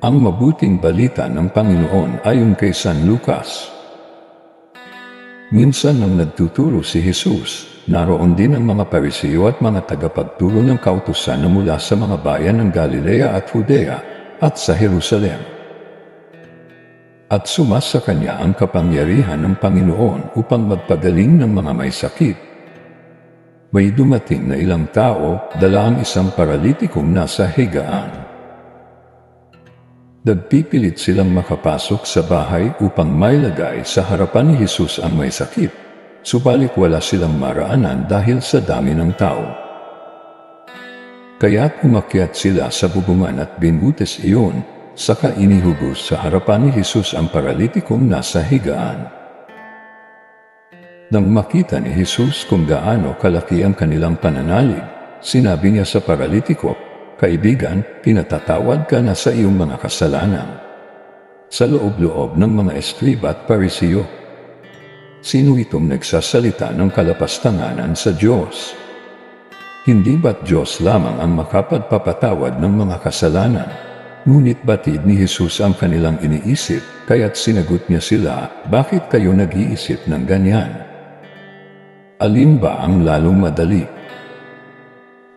Ang mabuting balita ng Panginoon ayon kay San Lucas. Minsan nang nagtuturo si Jesus, naroon din ang mga parisiyo at mga tagapagturo ng kautusan na mula sa mga bayan ng Galilea at Judea at sa Jerusalem. At sumasa kanya ang kapangyarihan ng Panginoon upang magpagaling ng mga may sakit. May dumating na ilang tao, dala ang isang paralitikong nasa higaan. Nagpipilit silang makapasok sa bahay upang mailagay sa harapan ni Jesus ang may sakit. Subalit wala silang maraanan dahil sa dami ng tao. Kaya't umakyat sila sa bubungan at binutis iyon, saka inihugos sa harapan ni Jesus ang paralitikong nasa higaan. Nang makita ni Jesus kung gaano kalaki ang kanilang pananalig, sinabi niya sa paralitiko, Kaibigan, pinatatawad ka na sa iyong mga kasalanan. Sa loob-loob ng mga escriba at parisiyo, sino itong nagsasalita ng kalapastanganan sa Diyos? Hindi ba't Diyos lamang ang makapagpapatawad ng mga kasalanan? Ngunit batid ni Jesus ang kanilang iniisip, kaya't sinagot niya sila, bakit kayo nag-iisip ng ganyan? Alin ba ang lalong madali?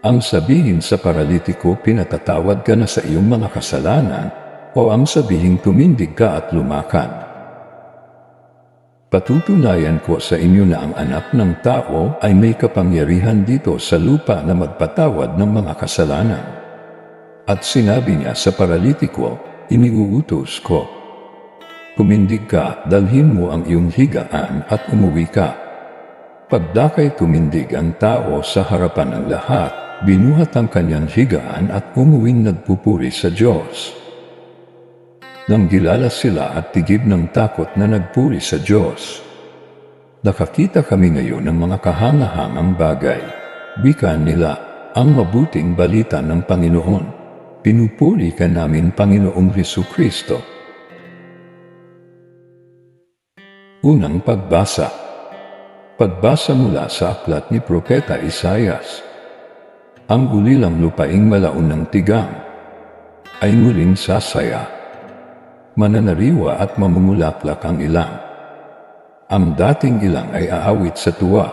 Ang sabihin sa paralitiko, pinatatawad ka na sa iyong mga kasalanan, o ang sabihin tumindig ka at lumakan. Patutunayan ko sa inyo na ang anak ng tao ay may kapangyarihan dito sa lupa na magpatawad ng mga kasalanan. At sinabi niya sa paralitiko, iniuutos ko. Kumindig ka, dalhin mo ang iyong higaan at umuwi ka. Pagdakay tumindig ang tao sa harapan ng lahat, binuhat ang kanyang higaan at umuwing nagpupuri sa Diyos. Nang gilala sila at tigib ng takot na nagpuri sa Diyos. Nakakita kami ngayon ng mga kahangahangang bagay. Bika nila ang mabuting balita ng Panginoon. Pinupuri ka namin Panginoong Heso Kristo. Unang pagbasa Pagbasa mula sa aklat ni Propeta Isayas ang ulilang lupaing malaon ng tigang ay muling sasaya. Mananariwa at mamumulaklak ang ilang. Ang dating ilang ay aawit sa tuwa.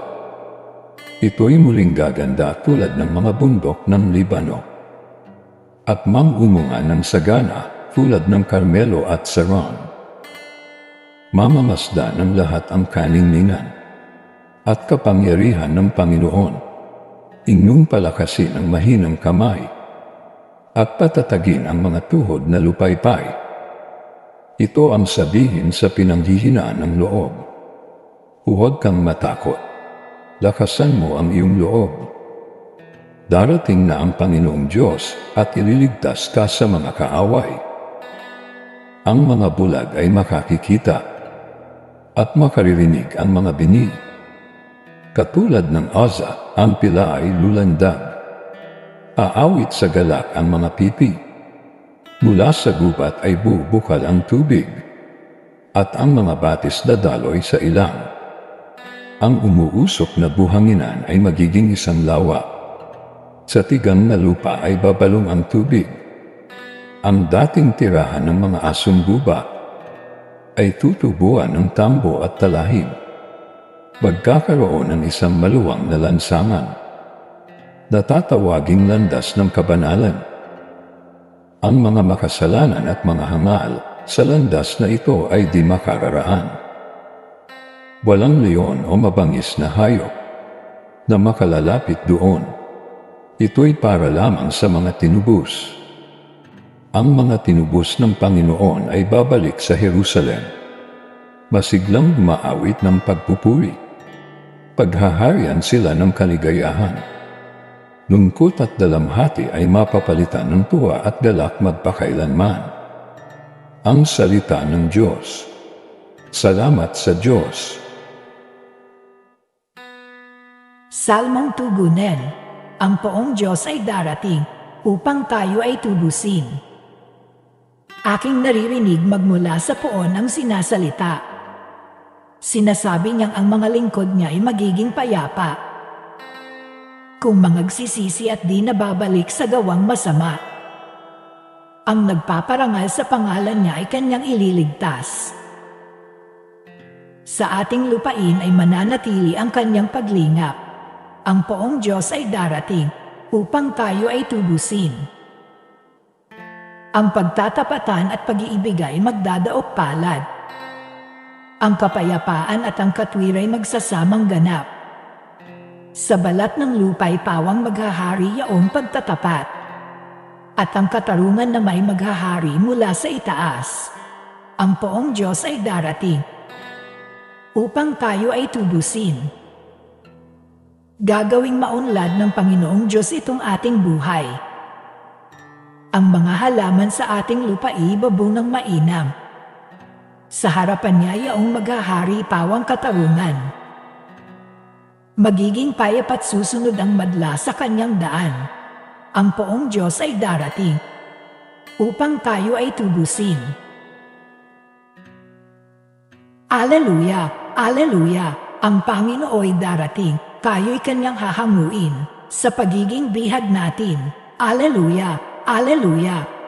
Ito'y muling gaganda tulad ng mga bundok ng Libano. At mangumunga ng sagana tulad ng Carmelo at Saron. Mamamasda ng lahat ang kaninginan at kapangyarihan ng Panginoon inyong palakasin ang mahinang kamay at patatagin ang mga tuhod na lupaypay. Ito ang sabihin sa pinanghihinaan ng loob. Huwag kang matakot. Lakasan mo ang iyong loob. Darating na ang Panginoong Diyos at ililigtas ka sa mga kaaway. Ang mga bulag ay makakikita at makaririnig ang mga binig. Katulad ng Oza, ang pila ay lulandag. Aawit sa galak ang mga pipi. Mula sa gubat ay bubukal ang tubig. At ang mga batis dadaloy sa ilang. Ang umuusok na buhanginan ay magiging isang lawa. Sa tigang na lupa ay babalong ang tubig. Ang dating tirahan ng mga asong gubat ay tutubuan ng tambo at talahib magkakaroon ng isang maluwang na lansangan. Natatawaging landas ng kabanalan. Ang mga makasalanan at mga hangal sa landas na ito ay di makararaan. Walang leon o mabangis na hayop na makalalapit doon. Ito'y para lamang sa mga tinubos. Ang mga tinubos ng Panginoon ay babalik sa Jerusalem. Masiglang maawit ng pagpupuri paghaharian sila ng kaligayahan. Lungkot at dalamhati ay mapapalitan ng tuwa at galak magpakailanman. Ang salita ng Diyos. Salamat sa Diyos. Salmong tugunen, ang poong Diyos ay darating upang tayo ay tubusin. Aking naririnig magmula sa poon ang sinasalita. Sinasabi niyang ang mga lingkod niya ay magiging payapa. Kung mangagsisisi at di nababalik sa gawang masama. Ang nagpaparangal sa pangalan niya ay kanyang ililigtas. Sa ating lupain ay mananatili ang kanyang paglingap. Ang poong Diyos ay darating upang tayo ay tubusin. Ang pagtatapatan at pag-iibig ay magdadaop palad. Ang kapayapaan at ang katwir ay magsasamang ganap. Sa balat ng lupa'y pawang maghahari yaong pagtatapat. At ang katarungan na may maghahari mula sa itaas. Ang poong Diyos ay darating upang tayo ay tubusin. Gagawing maunlad ng Panginoong Diyos itong ating buhay. Ang mga halaman sa ating lupa ay babong ng mainam. Sa harapan niya yaong maghahari pawang katarungan. Magiging payap at susunod ang madla sa kanyang daan. Ang poong Diyos ay darating upang tayo ay tubusin. Aleluya! Aleluya! Ang Panginoon ay darating. Tayo'y kanyang hahanguin sa pagiging bihag natin. Aleluya! Aleluya!